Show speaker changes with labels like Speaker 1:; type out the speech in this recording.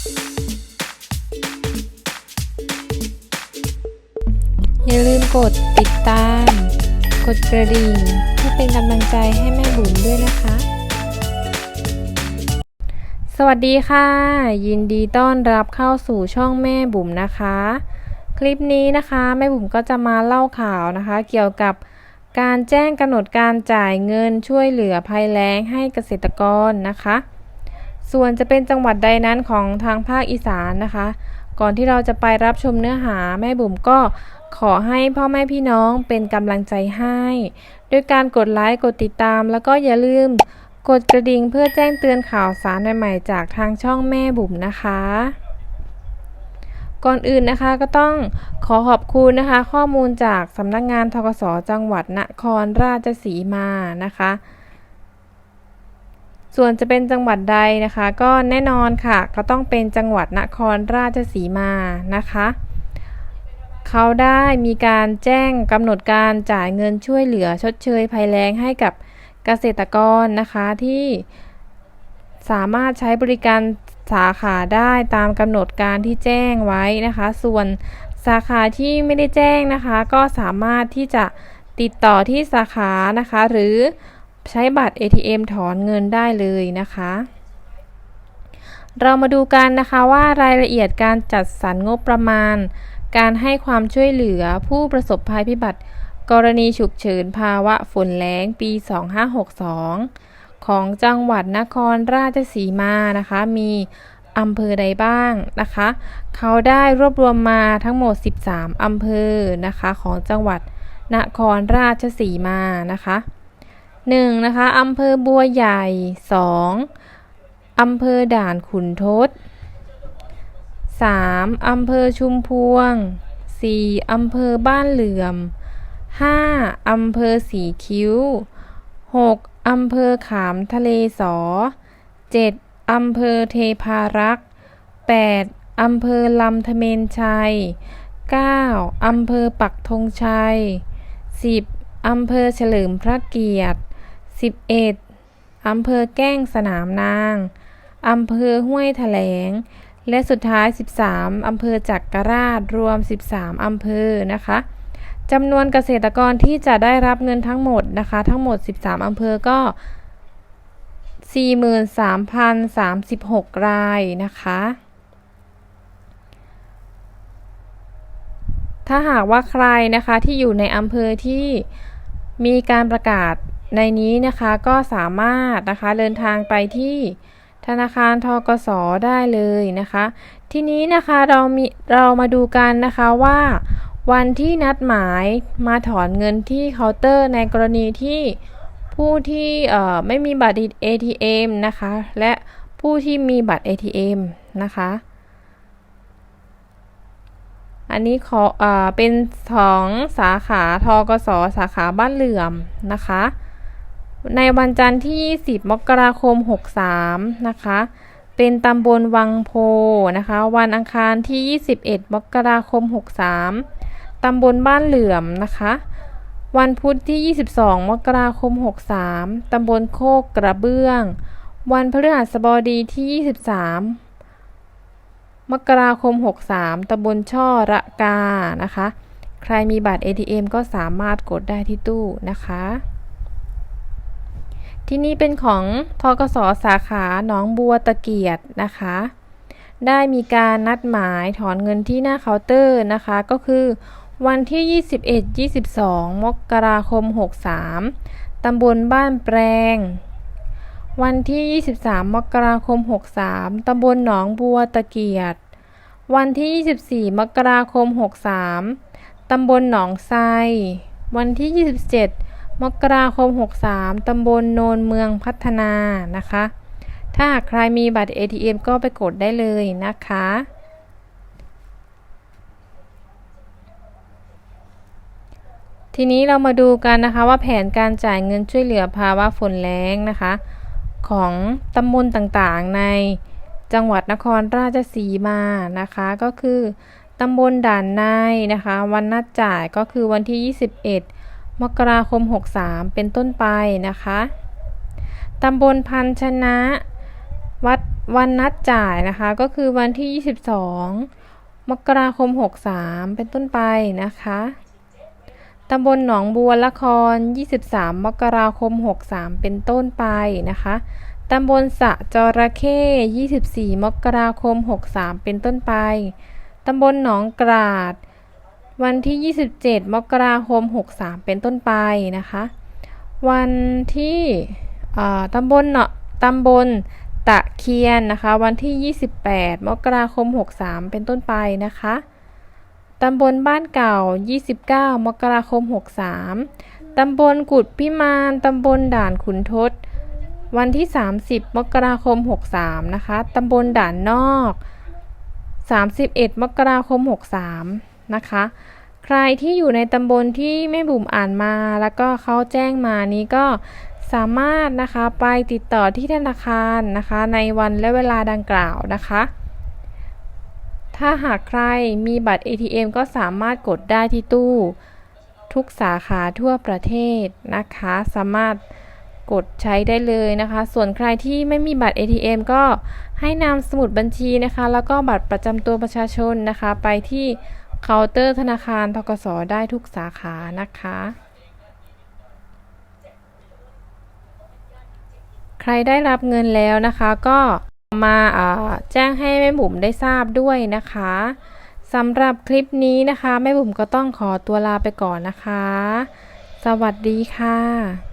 Speaker 1: อย่าลืมกดติดตาม กดกระดิ่งเพื่อเป็นกำลังใจให้แม่บุ๋มด้วยนะคะ สวัสดีค่ะ ยินดีต้อนรับเข้าสู่ช่องแม่บุ๋มนะคะ คลิปนี้นะคะแม่บุ๋มก็จะมาเล่าข่าวนะคะ เกี่ยวกับการแจ้งกำหนดการจ่ายเงินช่วยเหลือภัยแล้งให้เกษตรกรนะคะ ส่วนจะเป็นจังหวัดใดนั้นของทางภาคอีสานนะคะ ก่อนที่เราจะไปรับชมเนื้อหาแม่บุ๋มก็ขอให้พ่อแม่พี่น้องเป็นกำลังใจให้ด้วยการกดไลค์กดติดตาม แล้วก็อย่าลืมกดกระดิ่งเพื่อแจ้งเตือนข่าวสารใหม่ๆจากทางช่องแม่บุ๋มนะคะ ก่อนอื่นนะคะก็ต้องขอขอบคุณนะคะ ข้อมูลจากสำนักงานทกสจังหวัดนครราชสีมานะคะ ส่วนจะเป็นจังหวัดใดนะคะ ก็แน่นอนค่ะ ก็ต้องเป็นจังหวัดนครราชสีมานะคะเขาได้มีการแจ้งกำหนดการจ่ายเงินช่วยเหลือชดเชยภัยแล้งให้กับเกษตรกรนะคะที่สามารถใช้บริการสาขาได้ตามกำหนดการที่แจ้งไว้นะคะ ส่วนสาขาที่ไม่ได้แจ้งนะคะ ก็สามารถที่จะติดต่อที่สาขานะคะ หรือ ใช้บัตร ATM ถอนเงินได้เลยนะคะ เรามาดูกันนะคะว่ารายละเอียดการจัดสรรงบประมาณ การให้ความช่วยเหลือผู้ประสบภัยพิบัติ กรณีฉุกเฉินภาวะฝนแล้งปี 2562 ของจังหวัดนครราชสีมานะคะ มีอำเภอใดบ้างนะคะ เขาได้รวบรวมมาทั้งหมด 13 อำเภอนะคะของจังหวัดนครราชสีมานะคะ 1. นะคะอำเภอบัวใหญ่ 2. อำเภอด่านขุนทด 3. อำเภอชุมพวง 4. อำเภอบ้านเหลื่อม 5. อำเภอสีคิ้ว 6. อำเภอขามทะเลสอ 7. อำเภอเทพารักษ์ 8. อำเภอลำธเมนชัย 9. อำเภอปักธงชัย 10. อำเภอเฉลิมพระเกียรติ 11. อำเภอแก้งสนามนางอำเภอห้วยแถลง และสุดท้าย 13อำเภอจักรราชรวม 13อำเภอนะคะจำนวนเกษตรกรที่จะได้รับเงินทั้งหมดนะคะ ทั้งหมด 13อำเภอก็ 43,036 รายนะคะ ถ้าหากว่าใครนะคะที่อยู่ในอำเภอที่มีการประกาศ ในนี้นะคะก็สามารถนะคะเดินทางไปที่ธนาคารทกสได้เลยนะคะ ทีนี้นะคะเรามีเรามาดูกันนะคะว่า วันที่นัดหมายมาถอนเงินที่เคาน์เตอร์ในกรณีที่ผู้ที่ไม่มีบัตร ATM นะคะ และผู้ที่มีบัตร ATM นะคะ อันนี้ขออเป็นสองสาขาทกสสาขาบ้านเหลื่อมนะคะ ในวันจันทร์ที่ 20 มกราคม 63 นะคะ เป็นตำบลวังโพนะคะ วันอังคารที่ 21 มกราคม 63 ตำบลบ้านเหลื่อมนะคะ วันพุธที่ 22 มกราคม 63 ตำบลโคกกระเบื้อง วันพฤหัสบดีที่ 23 มกราคม 63 ตำบลช่อระกา นะคะ ใครมีบัตร ATM ก็สามารถกดได้ที่ตู้นะคะ ที่นี่เป็นของทกสสาขาหนองบัวตะเกียดนะคะ ได้มีการนัดหมายถอนเงินที่หน้าเคาน์เตอร์นะคะ ก็คือวันที่ 21-22 มกราคม 63 ตำบลบ้านแปลง วันที่ 23 มกราคม 63 ตำบลหนองบัวตะเกียด วันที่ 24 มกราคม 63 ตำบลหนองไซวันที่ 27 มกราคม 63 ตำบลโนนเมืองพัฒนานะคะ ถ้าใครมีบัตร ATM ก็ไปกดได้เลยนะคะ ทีนี้เรามาดูกันนะคะว่าแผนการจ่ายเงินช่วยเหลือภาวะฝนแล้งนะคะ ของตำบลต่างๆในจังหวัดนครราชสีมานะคะ ก็คือตำบลด่านในนะคะ วันนัดจ่ายก็คือวันที่ 21 มกราคม 63 เป็นต้นไปนะคะ ตำบลพันชนะวัดวันนัดจ่ายนะคะ ก็คือวันที่ 22 มกราคม 63 เป็นต้นไปนะคะ ตำบลหนองบัวละคร 23 มกราคม 63 เป็นต้นไปนะคะ ตำบลสะจระเข้ 24 มกราคม 63 เป็นต้นไป ตำบลหนองกราด วันที่ 27 มกราคม 63 เป็นต้นไปนะคะ วันที่ตำบลเนาะตำบลตะเคียนนะคะ วันที่ 28 มกราคม 63 เป็นต้นไปนะคะ ตำบลบ้านเก่า 29 มกราคม 63 ตำบลกุดพิมาน ตำบลด่านขุนทดวันที่ 30 มกราคม 63 นะคะ ตำบลด่านนอก 31 มกราคม 63 นะคะ ใครที่อยู่ในตำบลที่แม่บุ๋มอ่านมา แล้วก็เขาแจ้งมานี้ก็สามารถนะคะไปติดต่อที่ธนาคารนะคะ ในวันและเวลาดังกล่าวนะคะ ถ้าหากใครมีบัตร ATM ก็สามารถกดได้ที่ตู้ ทุกสาขาทั่วประเทศนะคะ สามารถกดใช้ได้เลยนะคะ ส่วนใครที่ไม่มีบัตร ATM ก็ให้นำสมุดบัญชีนะคะ แล้วก็บัตรประจำตัวประชาชนนะคะ ไปที่ เคาน์เตอร์ธนาคารทกสได้ทุกสาขานะคะ ใครได้รับเงินแล้วนะคะก็มาาแจ้งให้แม่บุ๋มได้ทราบด้วยนะคะสำหรับคลิปนี้นะคะแม่บุ๋มก็ต้องขอตัวลาไปก่อนนะคะ สวัสดีค่ะ